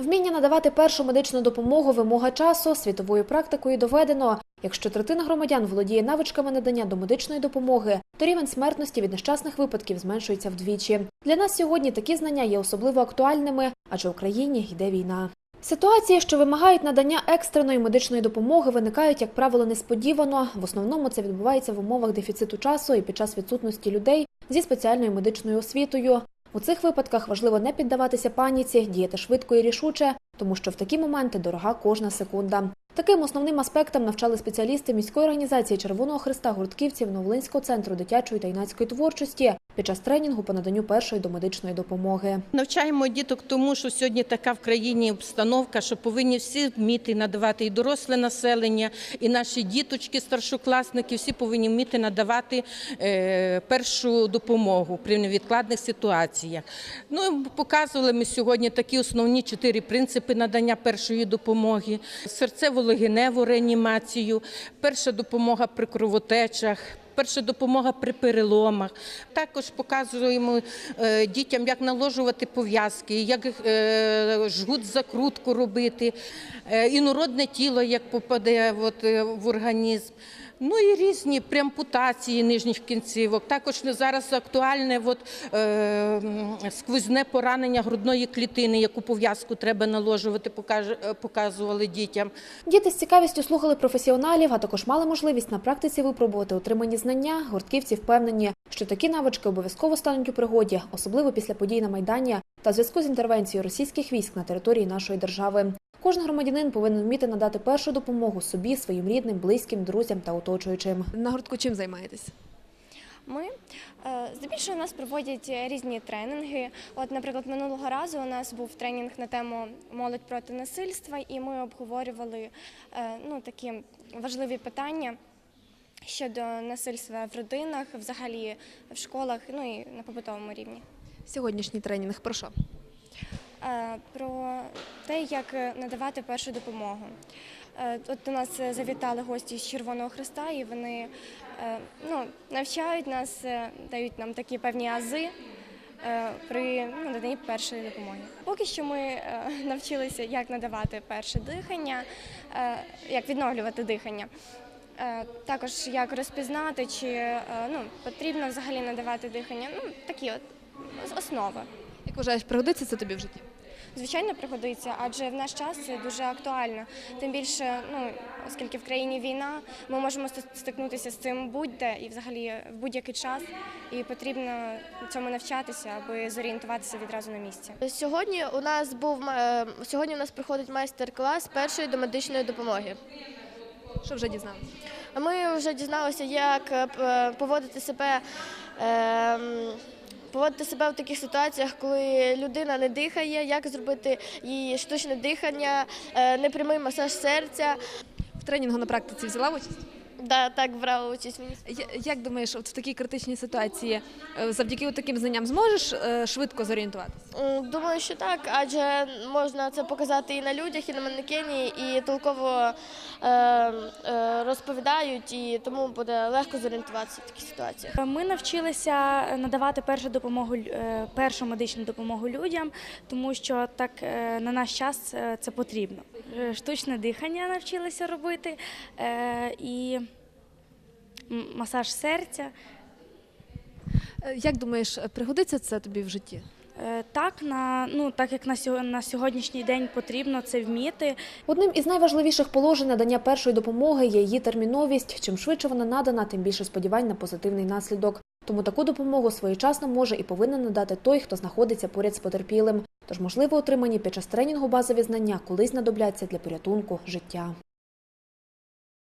Вміння надавати першу медичну допомогу вимога часу світовою практикою доведено. Якщо третина громадян володіє навичками надання домедичної допомоги, то рівень смертності від нещасних випадків зменшується вдвічі. Для нас сьогодні такі знання є особливо актуальними, адже в Україні йде війна. Ситуації, що вимагають надання екстреної медичної допомоги, виникають, як правило, несподівано. В основному це відбувається в умовах дефіциту часу і під час відсутності людей зі спеціальною медичною освітою. У цих випадках важливо не піддаватися паніці, діяти швидко і рішуче, тому що в такі моменти дорога кожна секунда. Таким основним аспектам навчали спеціалісти міської організації Червоного Христа гуртківців Новолинського центру дитячої та юнацької творчості під час тренінгу по наданню першої домедичної допомоги. Навчаємо діток тому, що сьогодні така в країні обстановка, що повинні всі вміти надавати і доросле населення, і наші діточки, старшокласники, всі повинні вміти надавати е, першу допомогу при невідкладних ситуаціях. Ну, показували ми сьогодні такі основні чотири принципи надання першої допомоги: серцево-легеневу реанімацію, перша допомога при кровотечах. Перша допомога при переломах. Також показуємо е, дітям, як наложувати пов'язки, як е, жгут закрутку робити, е, інородне тіло, як попаде в організм. Ну і різні при ампутації нижніх кінцівок. Також зараз актуальне от, е, сквозне поранення грудної клітини, яку пов'язку треба наложувати, покаже- е, показували дітям. Діти з цікавістю слухали професіоналів, а також мали можливість на практиці випробувати отримані знання. Гуртківці впевнені, що такі навички обов'язково стануть у пригоді, особливо після подій на Майдані та зв'язку з інтервенцією російських військ на території нашої держави. Кожен громадянин повинен вміти надати першу допомогу собі, своїм рідним, близьким, друзям та оточуючим. На гуртку чим займаєтесь? Ми е, здебільшого у нас проводять е, різні тренінги. От, наприклад, минулого разу у нас був тренінг на тему молодь проти насильства, і ми обговорювали е, ну, такі важливі питання щодо насильства в родинах, взагалі в школах, ну і на побутовому рівні. Сьогоднішній тренінг про що? Е, Про те, як е, надавати першу допомогу. Е, От до нас завітали гості з Червоного Христа, і вони ну, навчають нас, дають нам такі певні ази при наданні першої допомоги. Поки що ми навчилися, як надавати перше дихання, як відновлювати дихання. Також як розпізнати, чи ну, потрібно взагалі надавати дихання. Ну, такі от основи. Як вважаєш, пригодиться це тобі в житті? Звичайно, пригодиться, адже в наш час це дуже актуально. Тим більше, ну оскільки в країні війна, ми можемо стикнутися з цим будь-де і взагалі в будь-який час, і потрібно цьому навчатися, аби зорієнтуватися відразу на місці. Сьогодні у нас був е, сьогодні у нас проходить майстер-клас першої домедичної допомоги. Що вже дізналися? Ми вже дізналися, як е, поводити себе. ем, Поводити себе в таких ситуаціях, коли людина не дихає, як зробити їй штучне дихання, е, непрямий масаж серця. В тренінгу на практиці взяла участь? Да, так брала участь мені. Я- Як думаєш, от в такій критичній ситуації е, завдяки таким знанням зможеш е, швидко зорієнтуватися? М, Думаю, що так, адже можна це показати і на людях, і на манекені, і толково е, е, розповідають, і тому буде легко зорієнтуватися в таких ситуаціях. Ми навчилися надавати першу допомогу лю- е, першу медичну допомогу людям, тому що так е, на наш час е, це потрібно. Е, Штучне дихання навчилися робити е, і масаж серця. Е, Як думаєш, пригодиться це тобі в житті? Е, Так, на ну так як на на сьогоднішній день потрібно це вміти. Одним із найважливіших положень надання першої допомоги є її терміновість. Чим швидше вона надана, тим більше сподівань на позитивний наслідок. Тому таку допомогу своєчасно може і повинен надати той, хто знаходиться поряд з потерпілим. Тож, можливо, отримані під час тренінгу базові знання колись знадобляться для порятунку життя.